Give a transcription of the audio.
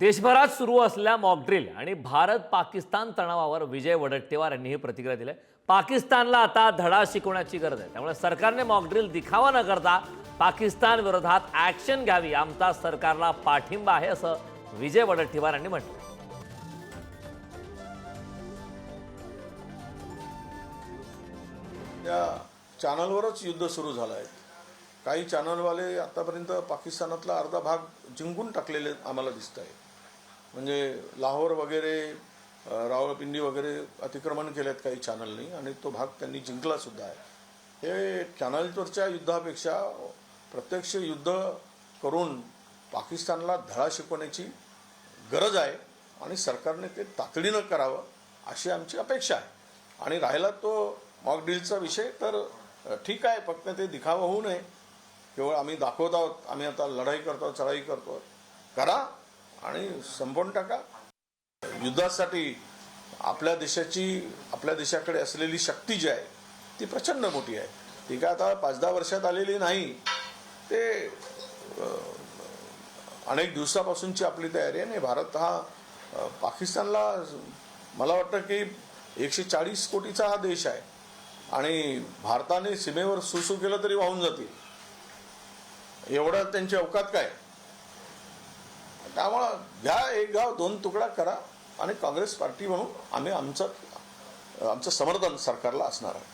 देशभरात सुरू असलेल्या मॉकड्रिल आणि भारत पाकिस्तान तणावावर विजय वडट्टेवार यांनी ही प्रतिक्रिया दिली. पाकिस्तानला आता धडा शिकवण्याची गरज आहे. त्यामुळे सरकारने मॉकड्रिल दिखावा न करता पाकिस्तान विरोधात ऍक्शन घ्यावी. आमचा सरकारला पाठिंबा आहे असं विजय वडट्टीवार यांनी म्हटलं. त्या चॅनलवरच युद्ध सुरू झालं आहे. काही चॅनलवाले आतापर्यंत पाकिस्तानातला अर्धा भाग जिंकून टाकलेले आम्हाला दिसत आहे. म्हणजे लाहोर वगैरे रावळपिंडी वगैरे अतिक्रमण केलेत काही चॅनलनी आणि तो भाग त्यांनी जिंकला सुद्धा आहे. हे चॅनलवरच्या युद्धापेक्षा प्रत्यक्ष युद्ध करून पाकिस्तानला धडा शिकवण्याची गरज आहे आणि सरकारने ते तातडीनं करावं अशी आमची अपेक्षा आहे. आणि राहिला तो मॉक डीलचा विषय तर ठीक आहे फक्त ते दिखावा होऊ नये. केवळ आम्ही दाखवत आहोत आम्ही आता लढाई करतो चढाई करतो. करा आणि संपवून टाका. युद्धासाठी आपल्या देशाची आपल्या देशाकडे असलेली शक्ती जी आहे ती प्रचंड मोठी आहे. ती काय आता पाच दहा वर्षात आलेली नाही. ते अनेक दिवसापासूनची आपली तयारी आहे. आणि भारत हा पाकिस्तानला मला वाटतं की एकशे चाळीस कोटीचा हा देश आहे. आणि भारताने सीमेवर सुसू केलं तरी वाहून जातील. एवढं त्यांची अवकात काय? त्यामुळं घ्या एक गाव दोन तुकडा करा आणि काँग्रेस पार्टी म्हणून आम्ही आमचं आमचं समर्थन सरकारला असणार आहे.